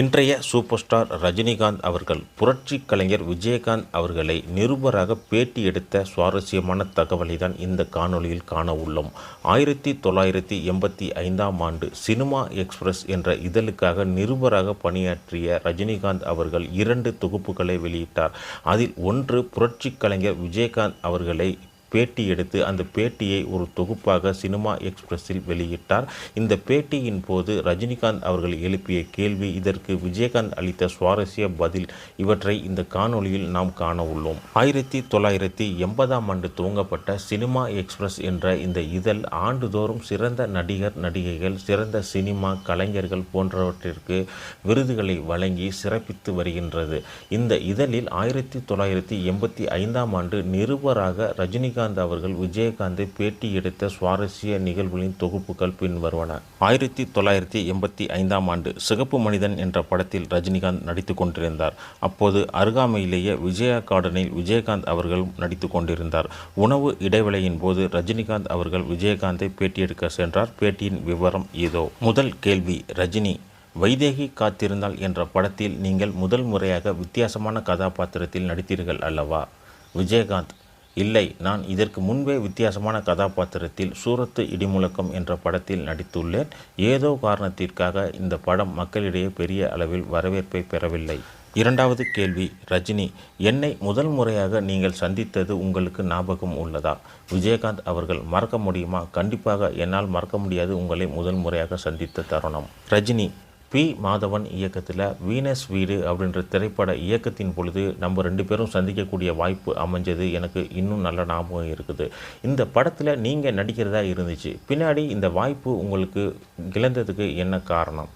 இன்றைய super star Rajinikanth அவர்கள் புரட்சி கலைஞர் விஜயகாந்த் அவர்களை நிருபராக பேட்டி எடுத்த சுவாரஸ்யமான தகவலை தான் இந்த காணொளியில் காண உள்ளோம். ஆயிரத்தி தொள்ளாயிரத்தி எண்பத்தி ஐந்தாம் ஆண்டு சினிமா எக்ஸ்பிரஸ் என்ற இதழுக்காக நிருபராக பணியாற்றிய ரஜினிகாந்த் அவர்கள் இரண்டு தொகுப்புகளை வெளியிட்டார். அதில் ஒன்று புரட்சி கலைஞர் விஜயகாந்த் அவர்களை பேட்டி எடுத்து அந்த பேட்டியை ஒரு தொகுப்பாக சினிமா எக்ஸ்பிரஸில் வெளியிட்டார். இந்த பேட்டியின் போது ரஜினிகாந்த் அவர்கள் எழுப்பிய கேள்வி இதற்கு விஜயகாந்த் அளித்த சுவாரஸ்ய பதில் இவற்றை இந்த காணொளியில் நாம் காண உள்ளோம். ஆயிரத்தி தொள்ளாயிரத்தி எண்பதாம் ஆண்டு துவங்கப்பட்ட சினிமா எக்ஸ்பிரஸ் என்ற இந்த இதழ் ஆண்டுதோறும் சிறந்த நடிகர் நடிகைகள் சிறந்த சினிமா கலைஞர்கள் போன்றவற்றிற்கு விருதுகளை வழங்கி சிறப்பித்து வருகின்றது. இந்த இதழில் ஆயிரத்தி தொள்ளாயிரத்தி எண்பத்தி ஐந்தாம் ஆண்டு நிருபராக ரஜினிகாந்த் அவர்கள் விஜயகாந்தை பேட்டி எடுத்த சுவாரஸ்ய நிகழ்வுகளின் தொகுப்புகள் பின்வருவன. ஆயிரத்தி தொள்ளாயிரத்தி எண்பத்தி ஐந்தாம் ஆண்டு சிகப்பு மனிதன் என்ற படத்தில் ரஜினிகாந்த் நடித்து கொண்டிருந்தார். அப்போது அருகாமையிலேயே விஜயா கார்டனில் விஜயகாந்த் அவர்கள் நடித்து கொண்டிருந்தார். உணவு இடைவேளையின் போது ரஜினிகாந்த் அவர்கள் விஜயகாந்தை பேட்டி எடுக்க சென்றார். பேட்டியின் விவரம் இதோ. முதல் கேள்வி ரஜினி வைதேகி காத்திருந்தால் என்ற படத்தில் நீங்கள் முதல் முறையாக வித்தியாசமான கதாபாத்திரத்தில் நடித்தீர்கள் அல்லவா? விஜயகாந்த் இல்லை நான் இதற்கு முன்பே வித்தியாசமான கதாபாத்திரத்தில் சூரத்து இடிமுழக்கம் என்ற படத்தில் நடித்துள்ளேன். ஏதோ காரணத்திற்காக இந்த படம் மக்களிடையே பெரிய அளவில் வரவேற்பை பெறவில்லை. இரண்டாவது கேள்வி ரஜினி என்னை முதல் முறையாக நீங்கள் சந்தித்தது உங்களுக்கு ஞாபகம் உள்ளதா? விஜயகாந்த் அவர்கள் மறக்க முடியுமா? கண்டிப்பாக என்னால் மறக்க முடியாது உங்களை முதல் முறையாக சந்தித்த தருணம். ரஜினி பி. மாதவன் இயக்கத்தில் வீனஸ் வீடு அப்படின்ற திரைப்பட இயக்கத்தின் பொழுது நம்ம ரெண்டு பேரும் சந்திக்கக்கூடிய வாய்ப்பு அமைஞ்சது. எனக்கு இன்னும் நல்ல ஞாபகம் இருக்குது. இந்த படத்தில் நீங்கள் நடிக்கிறதா இருந்துச்சு. பின்னாடி இந்த வாய்ப்பு உங்களுக்கு இழந்ததுக்கு என்ன காரணம்?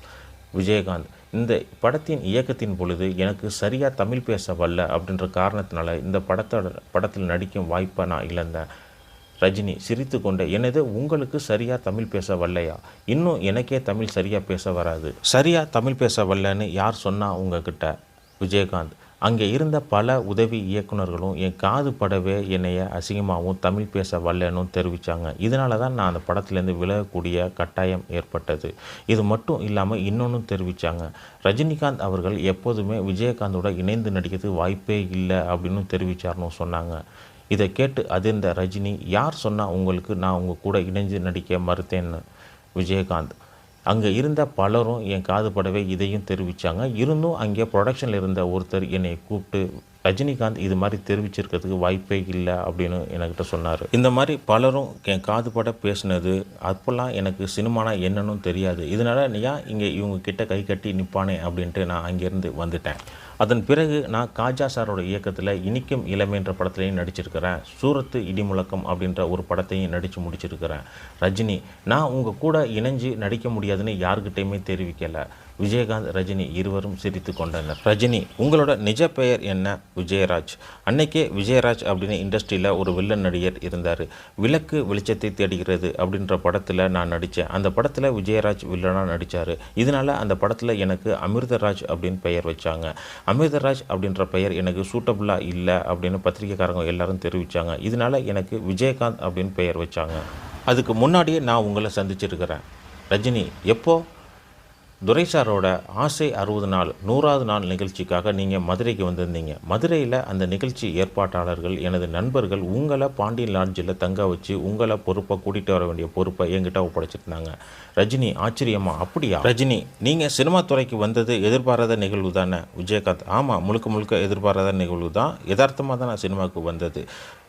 விஜயகாந்த் இந்த படத்தின் இயக்கத்தின் பொழுது எனக்கு சரியாக தமிழ் பேச வரல அப்படின்ற காரணத்தினால இந்த படத்தோட படத்தில் நடிக்கும் வாய்ப்பை நான் இழந்தேன். ரஜினி சிரித்து கொண்டே எனது உங்களுக்கு சரியாக தமிழ் பேச வரலையா? இன்னும் எனக்கே தமிழ் சரியாக பேச வராது. சரியாக தமிழ் பேச வரலன்னு யார் சொன்னா உங்ககிட்ட? விஜயகாந்த் அங்கே இருந்த பல உதவி இயக்குனர்களும் என் காது படவே என்னைய அசிங்கமாகவும் தமிழ் பேச வரலன்னு தெரிவித்தாங்க இதனால தான் நான் அந்த படத்துலேருந்து விலகக்கூடிய கட்டாயம் ஏற்பட்டது. இது மட்டும் இல்லாமல் இன்னொன்றும் தெரிவித்தாங்க ரஜினிகாந்த் அவர்கள் எப்போதுமே விஜயகாந்தோட இணைந்து நடிக்கிறதுக்கு வாய்ப்பே இல்லை அப்படின்னு தெரிவித்தார்னு சொன்னாங்க. இதை கேட்டு அதிர்ந்த ரஜினி யார் சொன்னால் உங்களுக்கு நான் உங்கள் கூட இணைஞ்சு நடிக்க மறுத்தேன்னு? விஜயகாந்த். அங்கே இருந்த பலரும் என் காது படவே இதையும் தெரிவித்தாங்க இருந்தும் அங்கே ப்ரொடக்ஷனில் இருந்த ஒருத்தர் என்னை கூப்பிட்டு ரஜினிகாந்த் இது மாதிரி தெரிவிச்சிருக்கிறதுக்கு வாய்ப்பே இல்லை அப்படின்னு என்கிட்ட சொன்னார். இந்த மாதிரி பலரும் என் காது பட பேசினது அப்போல்லாம் எனக்கு சினிமானா என்னன்னு தெரியாது. இதனால் ஏன் இங்கே இவங்க கிட்ட கை கட்டி நிற்பானே அப்படின்ட்டு நான் அங்கேருந்து வந்துட்டேன். அதன் பிறகு நான் காஜா சாரோட இயக்கத்தில் இனிக்கும் இளமை என்ற படத்துலையும் நடிச்சிருக்கிறேன். சூரத்து இடிமுழக்கம் அப்படின்ற ஒரு படத்தையும் நடித்து முடிச்சிருக்கிறேன். ரஜினி நான் உங்கள் கூட இணைஞ்சு நடிக்க முடியாதுன்னு யாருக்கிட்டேயுமே தெரிவிக்கலை. விஜயகாந்த் ரஜினி இருவரும் சிரித்து கொண்டனர். ரஜினி உங்களோட நிஜ பெயர் என்ன? விஜயராஜ். அன்னைக்கே விஜயராஜ் அப்படின்னு இண்டஸ்ட்ரியில் ஒரு வில்லன் நடிகர் இருந்தார். விளக்கு வெளிச்சத்தை தேடுகிறது அப்படின்ற படத்தில் நான் நடித்தேன் அந்த படத்தில் விஜயராஜ் வில்லனாக நடித்தார் இதனால் அந்த படத்தில் எனக்கு அமிர்தராஜ் அப்படின்னு பெயர் வச்சாங்க. அமிர்தராஜ் அப்படின்ற பெயர் எனக்கு சூட்டபுளாக இல்லை அப்படின்னு பத்திரிக்கைக்காரங்க எல்லாரும் தெரிவித்தாங்க இதனால் எனக்கு விஜயகாந்த் அப்படின்னு பெயர் வச்சாங்க. அதுக்கு முன்னாடியே நான் உங்களை சந்திச்சிருக்கிறேன். ரஜினி எப்போது துரை சாரோட ஆசை அறுபது நாள் நூறாவது நாள் நிகழ்ச்சிக்காக நீங்கள் மதுரைக்கு வந்திருந்தீங்க. மதுரையில் அந்த நிகழ்ச்சி ஏற்பாட்டாளர்கள் எனது நண்பர்கள் உங்களை பாண்டியன் லாட்ஜில் தங்க வச்சு உங்களை பொறுப்பை கூட்டிகிட்டு வர வேண்டிய பொறுப்பை என்கிட்ட ஒப்படைச்சிருந்தாங்க. ரஜினி ஆச்சரியமா அப்படியா? ரஜினி நீங்கள் சினிமா துறைக்கு வந்தது எதிர்பாராத நிகழ்வு தானே? விஜயகாந்த் ஆமாம் முழுக்க முழுக்க எதிர்பாராத நிகழ்வு தான். யதார்த்தமாக தான் நான் சினிமாவுக்கு வந்தது.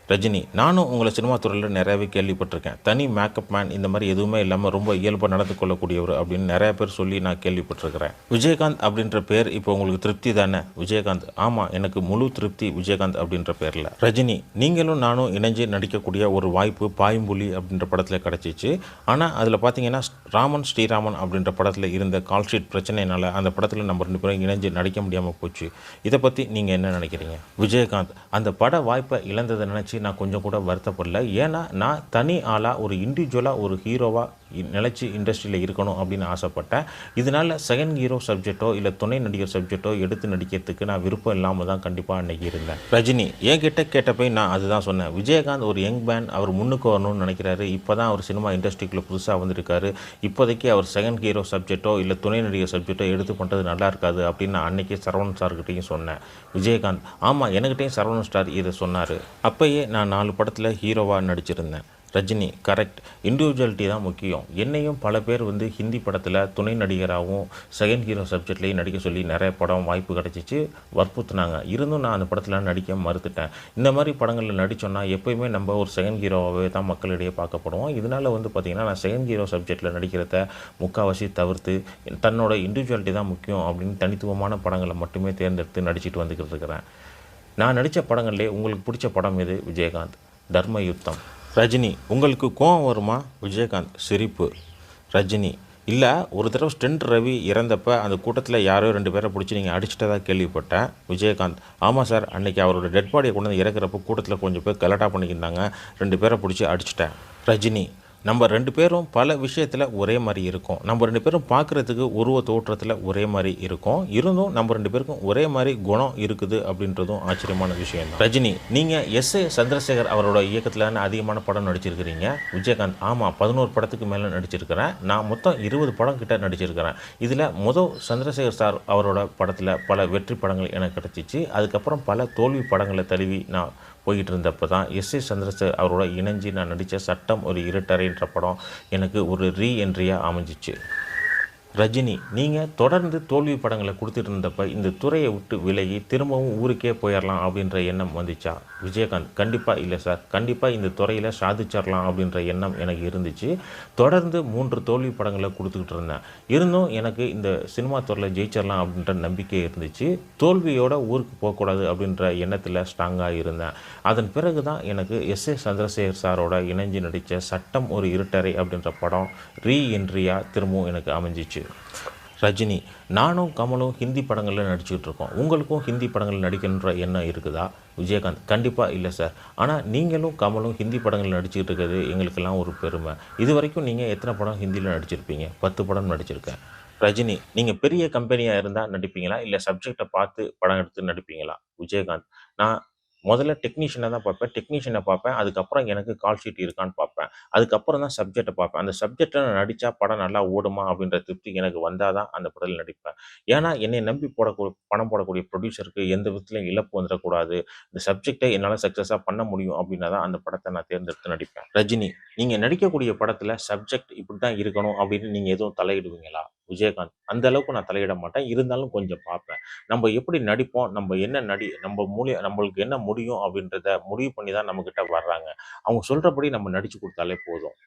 ரஜினி நானும் உங்களை சினிமா துறையில் நிறையவே கேள்விப்பட்டிருக்கேன். தனி மேக்கப் மேன் இந்த மாதிரி எதுவுமே இல்லாமல் ரொம்ப இயல்பாக நடந்து கொள்ளக்கூடியவர் அப்படின்னு நிறைய பேர் சொல்லி நான் கேள்விப்பட்டிருக்கிறேன். விஜயகாந்த் அப்படின்ற பேர் இப்போ உங்களுக்கு திருப்தி தானே? விஜயகாந்த் ஆமாம் எனக்கு முழு திருப்தி விஜயகாந்த் அப்படின்ற பேரில். ரஜினி நீங்களும் நானும் இணைஞ்சு நடிக்கக்கூடிய ஒரு வாய்ப்பு பாயும்புலி அப்படின்ற படத்தில் கிடச்சிச்சு. ஆனால் அதில் பார்த்தீங்கன்னா ராமன் ஸ்ரீராமன் அப்படின்ற படத்தில் இருந்த கால்ஷீட் பிரச்சனைனால அந்த படத்தில் நம்ம ரெண்டு பேரும் இணைஞ்சு நடிக்க முடியாமல் போச்சு. இதை பற்றி நீங்கள் என்ன நினைக்கிறீங்க? விஜயகாந்த் அந்த பட வாய்ப்பை இழந்ததை நினச்சி நான் கொஞ்சம் கூட வருத்தப்படல. ஏன்னா நான் தனி ஆளாக ஒரு இண்டிவிஜுவலாக ஒரு ஹீரோவாக நினச்சி இண்டஸ்ட்ரியில் இருக்கணும் அப்படின்னு ஆசைப்பட்டேன். இதனால் செகண்ட் ஹீரோ சப்ஜெக்டோ இல்லை துணை நடிகர் சப்ஜெக்டோ எடுத்து நடிக்கிறதுக்கு நான் விருப்பம் இல்லாமல் தான் கண்டிப்பாக அன்றைக்கி இருந்தேன். ரஜினி என்கிட்ட கேட்டப்போ நான் அதுதான் சொன்னேன். விஜயகாந்த் ஒரு யங் மேன் அவர் முன்னுக்கு வரணும்னு நினைக்கிறாரு. இப்போ தான் அவர் சினிமா இண்டஸ்ட்ரிக்குள்ளே புதுசாக வந்திருக்காரு. இப்போதைக்கு அவர் செகண்ட் ஹீரோ சப்ஜெக்டோ இல்லை துணை நடிகர் சப்ஜெக்டோ எடுத்து பண்ணுறது நல்லா இருக்காது அப்படின்னு நான் அன்றைக்கி சரவணன் சார்கிட்டையும் சொன்னேன். விஜயகாந்த் ஆமாம் எனக்கிட்டையும் சரவணன் ஸ்டார் இதை சொன்னார். அப்போயே நான் நாலு படத்தில் ஹீரோவாக நடிச்சிருந்தேன். ரஜினி கரெக்ட் இண்டிவிஜுவலிட்டி தான் முக்கியம். என்னையும் பல பேர் வந்து ஹிந்தி படத்தில் துணை நடிகராகவும் செகண்ட் ஹீரோ சப்ஜெக்ட்லேயும் நடிக்க சொல்லி நிறைய படம் வாய்ப்பு கிடச்சிச்சு வற்புறுத்தினாங்க. இருந்தும் நான் அந்த படத்தில் நடிக்க மறுத்துட்டேன். இந்த மாதிரி படங்களில் நடித்தோன்னா எப்போயுமே நம்ம ஒரு செகண்ட் ஹீரோவாகவே தான் மக்களிடையே பார்க்கப்படுவோம். இதனால் வந்து பார்த்திங்கன்னா நான் செகண்ட் ஹீரோ சப்ஜெக்டில் நடிக்கிறத முக்கால்வாசி தவிர்த்து தன்னோட இண்டிவிஜுவாலிட்டி தான் முக்கியம் அப்படின்னு தனித்துவமான படங்களை மட்டுமே தேர்ந்தெடுத்து நடிச்சிட்டு வந்துக்கிட்டு இருக்கிறேன். நான் நடித்த படங்கள்லேயே உங்களுக்கு பிடிச்ச படம் எது? விஜயகாந்த். தர்ம யுத்தம் ரஜினி உங்களுக்கு கோவம் வருமா? விஜயகாந்த் சிரிப்பு. ரஜினி இல்லை ஒரு தடவை ஸ்டென்ட் ரவி இறந்தப்ப அந்த கூட்டத்தில் யாரோ ரெண்டு பேரை பிடிச்சி நீங்கள் அடிச்சிட்டதாக கேள்விப்பட்டேன். விஜயகாந்த் ஆமாம் சார் அன்றைக்கி அவரோட டெட் பாடியை கொண்டு வந்து இறக்குறப்போ கூட்டத்தில் கொஞ்சம் பேர் கலட்டா பண்ணிக்கிருந்தாங்க. ரெண்டு பேரை பிடிச்சி அடிச்சிட்டேன். ரஜினி நம்ம ரெண்டு பேரும் பல விஷயத்தில் ஒரே மாதிரி இருக்கும். நம்ம ரெண்டு பேரும் பார்க்குறதுக்கு உருவ தோற்றத்தில் ஒரே மாதிரி இருக்கும். இருந்தும் நம்ம ரெண்டு பேருக்கும் ஒரே மாதிரி குணம் இருக்குது அப்படின்றதும் ஆச்சரியமான விஷயம் தான் ரஜினி நீங்கள் எஸ் ஏ சந்திரசேகர் அவரோட இயக்கத்தில் அதிகமான படம் நடிச்சிருக்கிறீங்க. விஜயகாந்த் ஆமாம் பதினோரு படத்துக்கு மேலே நடிச்சிருக்கிறேன். நான் மொத்தம் இருபது படம் கிட்ட நடிச்சிருக்கிறேன். இதில் முதல் சந்திரசேகர் சார் அவரோட படத்தில் பல வெற்றி படங்கள் எனக்கு கிடச்சிச்சு. அதுக்கப்புறம் பல தோல்வி படங்களை தழுவி நான் போய்கிட்டு இருந்தப்போ தான் எஸ் ஏ சந்திரசேகர் அவரோட இணைஞ்சு நான் நடித்த சட்டம் ஒரு இருட்டறைன்ற படம் எனக்கு ஒரு ரீ என்ட்ரியாக அமைஞ்சிச்சு. ரஜினி நீங்கள் தொடர்ந்து தோல்வி படங்களை கொடுத்துட்டு இருந்தப்ப இந்த துறையை விட்டு விலகி திரும்பவும் ஊருக்கே போயிடலாம் அப்படின்ற எண்ணம் வந்துச்சா? விஜயகாந்த் கண்டிப்பாக இல்லை சார். கண்டிப்பாக இந்த துறையில் சாதிச்சிடலாம் அப்படின்ற எண்ணம் எனக்கு இருந்துச்சு. தொடர்ந்து மூன்று தோல்வி படங்களை கொடுத்துக்கிட்டு இருந்தேன் இருந்தும் எனக்கு இந்த சினிமா துறையில் ஜெயிச்சிடலாம் அப்படின்ற நம்பிக்கை இருந்துச்சு. தோல்வியோட ஊருக்கு போகக்கூடாது அப்படின்ற எண்ணத்தில் ஸ்ட்ராங்காக இருந்தேன். அதன் பிறகு தான் எனக்கு எஸ் ஏ சந்திரசேகர் சாரோட இணைஞ்சு நடித்த சட்டம் ஒரு இருட்டறை அப்படின்ற படம் ரீ என்ட்ரியாக திரும்பவும் எனக்கு அமைஞ்சிச்சு. ரஜினி நானும் கமலும் ஹிந்தி படங்களில் நடிச்சுக்கிட்டு இருக்கோம். உங்களுக்கும் ஹிந்தி படங்களில் நடிக்கணுன்ற எண்ணம் இருக்குதா? விஜயகாந்த் கண்டிப்பாக இல்லை சார். ஆனால் நீங்களும் கமலும் ஹிந்தி படங்களில் நடிச்சுக்கிட்டு இருக்கிறது எங்களுக்கெல்லாம் ஒரு பெருமை. இது வரைக்கும் நீங்கள் எத்தனை படம் ஹிந்தியில் நடிச்சிருப்பீங்க? பத்து படம் நடிச்சிருக்கேன். ரஜினி நீங்கள் பெரிய கம்பெனியாக இருந்தால் நடிப்பீங்களா? இல்லை சப்ஜெக்டை பார்த்து படம் எடுத்து நடிப்பீங்களா? விஜயகாந்த் நான் முதல்ல டெக்னீஷியனை தான் பார்ப்பேன். டெக்னீஷியனை பார்ப்பேன். அதுக்கப்புறம் எனக்கு கால் ஷீட் இருக்கான்னு பார்ப்பேன். அதுக்கப்புறம் தான் சப்ஜெக்டை பார்ப்பேன். அந்த சப்ஜெக்டை நான் நடித்தா படம் நல்லா ஓடுமா அப்படின்ற திருப்தி எனக்கு வந்தால் தான் அந்த படத்தில் நடிப்பேன். ஏன்னா என்னை நம்பி போடக்கூடிய பணம் போடக்கூடிய ப்ரொடியூசருக்கு எந்த விதத்துலையும் இழப்பு வந்துடக்கூடாது. இந்த சப்ஜெக்டை என்னால் சக்ஸஸாக பண்ண முடியும் அப்படின்னா தான் அந்த படத்தை நான் தேர்ந்தெடுத்து நடிப்பேன். ரஜினி நீங்கள் நடிக்கக்கூடிய படத்தில் சப்ஜெக்ட் இப்படி தான் இருக்கணும் அப்படின்னு நீங்கள் எதுவும் தலையிடுவீங்களா? விஜயகாந்த். அந்த அளவுக்கு நான் தலையிட மாட்டேன். இருந்தாலும் கொஞ்சம் பார்ப்பேன். நம்ம எப்படி நடிப்போம்? நம்ம என்ன நடி நம்ம மூலிய நம்மளுக்கு என்ன முடியும் அப்படின்றத முடிவு பண்ணி தான் நம்மக்கிட்ட வர்றாங்க. அவங்க சொல்கிறபடி நம்ம நடித்து கொடுத்தாலே போதும்.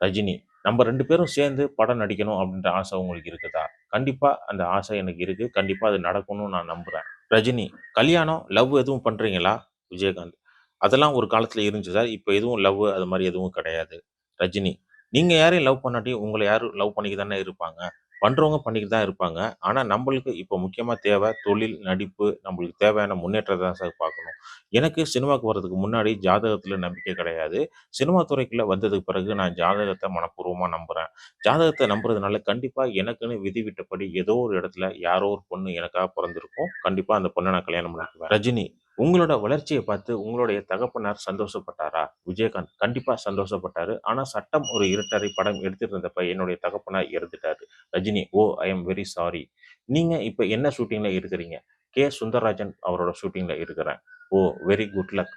ரஜினி நம்ம ரெண்டு பேரும் சேர்ந்து படம் நடிக்கணும் அப்படின்ற ஆசை உங்களுக்கு இருக்குதா? கண்டிப்பாக அந்த ஆசை எனக்கு இருக்குது கண்டிப்பாக அது நடக்கும்னு நான் நம்புகிறேன் ரஜினி கல்யாணம் லவ் எதுவும் பண்ணுறீங்களா விஜயகாந்த். அதெல்லாம் ஒரு காலத்தில் இருந்துச்சு சார். இப்போ எதுவும் லவ் அது மாதிரி எதுவும் கிடையாது. ரஜினி நீங்கள் யாரையும் லவ் பண்ணாட்டி உங்களை யாரும் லவ் பண்ணிக்க தானே இருப்பாங்க? பண்ணுறவங்க பண்ணிக்கிட்டு தான் இருப்பாங்க. ஆனால் நம்மளுக்கு இப்போ முக்கியமாக தேவை தொழில் நடிப்பு நம்மளுக்கு தேவையான முன்னேற்றத்தை தான் சார் பார்க்கணும். எனக்கு சினிமாவுக்கு வர்றதுக்கு முன்னாடி ஜாதகத்தில் நம்பிக்கை கிடையாது. சினிமா துறைக்குள்ளே வந்ததுக்கு பிறகு நான் ஜாதகத்தை மனப்பூர்வமாக நம்புகிறேன் ஜாதகத்தை நம்புறதுனால கண்டிப்பாக எனக்குன்னு விதி விட்டபடி ஏதோ ஒரு இடத்துல யாரோ ஒரு பொண்ணு எனக்காக பிறந்திருக்கும். கண்டிப்பாக அந்த பொண்ணை நான் கல்யாணம் பண்ணிக்குவேன். ரஜினி உங்களோட வளர்ச்சியை பார்த்து உங்களுடைய தகப்பனார் சந்தோஷப்பட்டாரா? விஜயகாந்த் கண்டிப்பா சந்தோஷப்பட்டாரு. ஆனா சட்டம் ஒரு இருட்டறை படம் எடுத்துட்டு இருந்தப்ப என்னுடைய தகப்பனார் இறந்துட்டாரு. Rajini oh I am very sorry நீங்க இப்ப என்ன ஷூட்டிங்ல இருக்கிறீங்க? கே. சுந்தரராஜன் அவரோட ஷூட்டிங்ல இருக்கிறேன். ஓ very good luck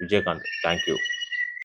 Vijayakanth thank you